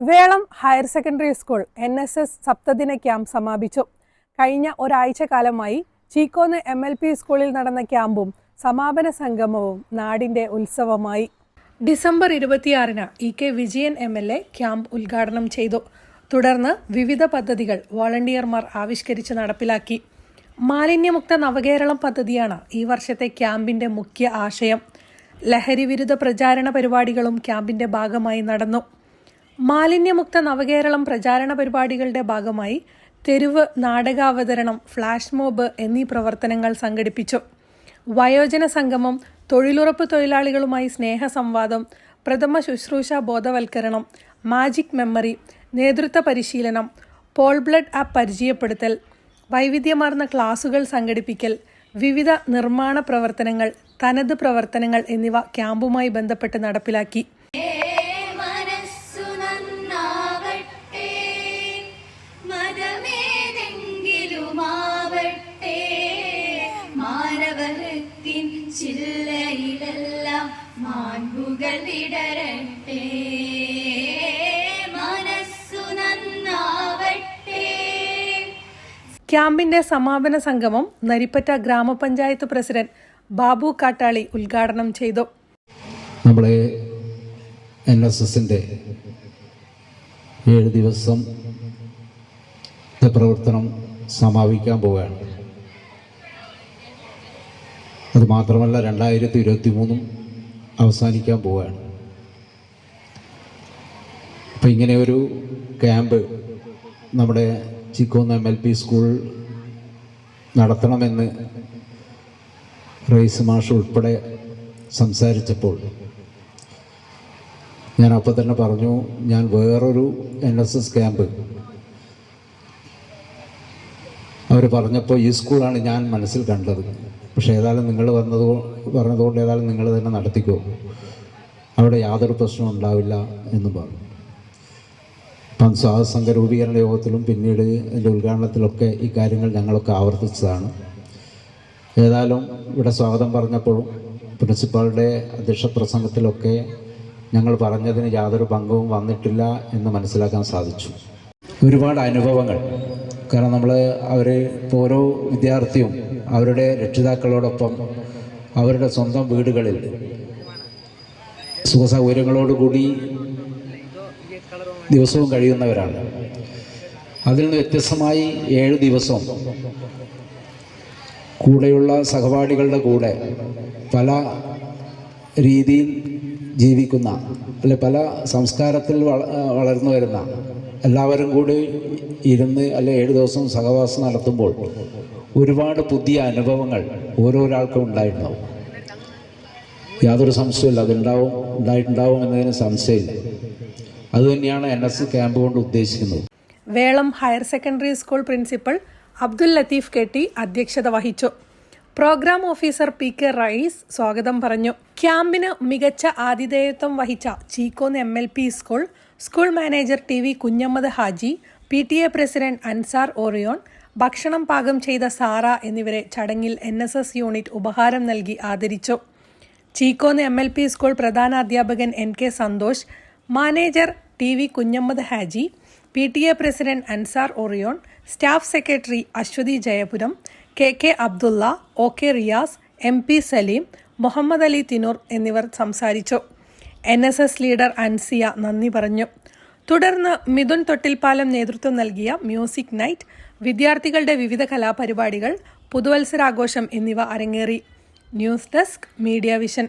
Velam higher secondary school N S S സപ്തദിന camp സമാപിച്ചു. കഴിഞ്ഞ ഒരാഴ്ച കാലമായി ചീക്കോന്ന് എം എൽ പി സ്കൂളിൽ നടന്ന ക്യാമ്പും സമാപന സംഗമവും നാടിന്റെ ഉത്സവമായി. ഡിസംബർ ഇരുപത്തിയാറിന് E K Vijayan M L A camp ഉദ്ഘാടനം ചെയ്തു. തുടർന്ന് വിവിധ പദ്ധതികൾ വോളണ്ടിയർമാർ ആവിഷ്കരിച്ച് നടപ്പിലാക്കി. മാലിന്യമുക്ത നവകേരളം പദ്ധതിയാണ് ഈ വർഷത്തെ ക്യാമ്പിന്റെ മുഖ്യ ആശയം. ലഹരി വിരുദ്ധ പ്രചാരണ പരിപാടികളും ക്യാമ്പിന്റെ ഭാഗമായി നടന്നു. മാലിന്യമുക്ത നവകേരളം പ്രചാരണ പരിപാടികളുടെ ഭാഗമായി തെരുവ് നാടകാവതരണം ഫ്ലാഷ് മോബ് എന്നീ പ്രവർത്തനങ്ങൾ സംഘടിപ്പിച്ചു. വയോജന സംഗമം തൊഴിലുറപ്പ് തൊഴിലാളികളുമായി സ്നേഹ സംവാദം പ്രഥമ ശുശ്രൂഷ ബോധവൽക്കരണം മാജിക് മെമ്മറി നേതൃത്വ പരിശീലനം പോൾ ബ്ലഡ് ആപ്പ് പരിചയപ്പെടുത്തൽ വൈവിധ്യമാർന്ന ക്ലാസുകൾ സംഘടിപ്പിക്കൽ വിവിധ നിർമ്മാണ പ്രവർത്തനങ്ങൾ തനത് പ്രവർത്തനങ്ങൾ എന്നിവ ക്യാമ്പുമായി ബന്ധപ്പെട്ട് നടപ്പിലാക്കി. ചില്ലയിലെല്ലാം മാൻപുകൾ വിടരട്ടെ മനസ്സു നന്നാവട്ടെ. ക്യാമ്പിന്റെ സമാപന സംഗമം നരിപ്പറ്റ ഗ്രാമപഞ്ചായത്ത് പ്രസിഡന്റ് ബാബു കാട്ടാളി ഉദ്ഘാടനം ചെയ്തു. നമ്മളെ എൻ എസ് എസിന്റെ ഏഴ് ദിവസം പ്രവർത്തനം സമാപിക്കാൻ പോവുകയാണ്. അത് മാത്രമല്ല രണ്ടായിരത്തി ഇരുപത്തി മൂന്നും അവസാനിക്കാൻ പോവുകയാണ്. അപ്പം ഇങ്ങനെ ഒരു ക്യാമ്പ് നമ്മുടെ Chikkonnu M L P school നടത്തണമെന്ന് റൈസ് മാഷ് ഉൾപ്പെടെ സംസാരിച്ചപ്പോൾ ഞാൻ അപ്പോൾ തന്നെ പറഞ്ഞു ഞാൻ വേറൊരു എൻ എസ് എസ് ക്യാമ്പ് അവർ പറഞ്ഞപ്പോൾ ഈ സ്കൂളാണ് ഞാൻ മനസ്സിൽ കണ്ടത്. പക്ഷേ ഏതായാലും നിങ്ങൾ വന്നത് പറഞ്ഞതുകൊണ്ട് ഏതായാലും നിങ്ങൾ തന്നെ നടത്തിക്കോ. അവിടെ യാതൊരു പ്രശ്നവും ഉണ്ടാവില്ല എന്ന് പറഞ്ഞു. അപ്പം സ്വാതസംഘ രൂപീകരണ യോഗത്തിലും പിന്നീട് എന്റെ ഉദ്ഘാടനത്തിലൊക്കെ ഈ കാര്യങ്ങൾ ഞങ്ങളൊക്കെ ആവർത്തിച്ചതാണ്. ഏതായാലും ഇവിടെ സ്വാഗതം പറഞ്ഞപ്പോഴും പ്രിൻസിപ്പാളുടെ അധ്യക്ഷ പ്രസംഗത്തിലൊക്കെ ഞങ്ങൾ പറഞ്ഞതിന് യാതൊരു പങ്കവും വന്നിട്ടില്ല എന്ന് മനസ്സിലാക്കാൻ സാധിച്ചു. ഒരുപാട് അനുഭവങ്ങൾ. കാരണം നമ്മൾ അവർ ഇപ്പോൾ ഓരോ വിദ്യാർത്ഥിയും അവരുടെ രക്ഷിതാക്കളോടൊപ്പം അവരുടെ സ്വന്തം വീടുകളിൽ സുഖസൗകര്യങ്ങളോടുകൂടി ദിവസവും കഴിയുന്നവരാണ്. അതിൽ നിന്ന് വ്യത്യസ്തമായി ഏഴ് ദിവസവും കൂടെയുള്ള സഹപാഠികളുടെ കൂടെ പല രീതിയിൽ ജീവിക്കുന്ന അല്ലെ പല സംസ്കാരത്തിൽ വള- വളർന്നു വരുന്ന എല്ലാവരും കൂടി ഇരുന്ന് അല്ലെ ഏഴ് ദിവസം സഹവാസം നടത്തുമ്പോൾ ഒരുപാട് പുതിയ അനുഭവങ്ങൾ ഓരോരാൾക്കും ഉണ്ടായിട്ടുണ്ടാവും യാതൊരു സംശയമില്ല അതുണ്ടാവും ഉണ്ടായിട്ടുണ്ടാവും എന്നതിന് സംശയമില്ല. അതുതന്നെയാണ് എൻ എസ് ക്യാമ്പ് കൊണ്ട് ഉദ്ദേശിക്കുന്നത്. Velam higher secondary school principal Abdul Latheef കെട്ടി അധ്യക്ഷത വഹിച്ചു. Programme officer P K Rais സ്വാഗതം പറഞ്ഞു. ക്യാമ്പിന് മികച്ച ആതിഥേയത്വം വഹിച്ച Cheekkonnu M L P school school manager T V Kunhammad Haji P T A president Ansar Orion ഭക്ഷണം പാകം ചെയ്ത സാറ എന്നിവരെ ചടങ്ങിൽ എൻ എസ് എസ് യൂണിറ്റ് ഉപഹാരം നൽകി ആദരിച്ചു. Cheekkonnu M L P school പ്രധാന അധ്യാപകൻ N K Santhosh manager T V Kunhammad Haji P T A president Ansar Orion staff secretary Aswathi Jayapuram K K Abdulla O K Riyas M P Saleem Muhammad Ali Thinoor എന്നിവർ സംസാരിച്ചു. N S S leader Ansiya നന്ദി പറഞ്ഞു. തുടർന്ന് മിഥുൻ തൊട്ടിൽപ്പാലം നേതൃത്വം നൽകിയ music night വിദ്യാർത്ഥികളുടെ വിവിധ കലാപരിപാടികൾ പുതുവത്സരാഘോഷം എന്നിവ അരങ്ങേറി. News desk media vision.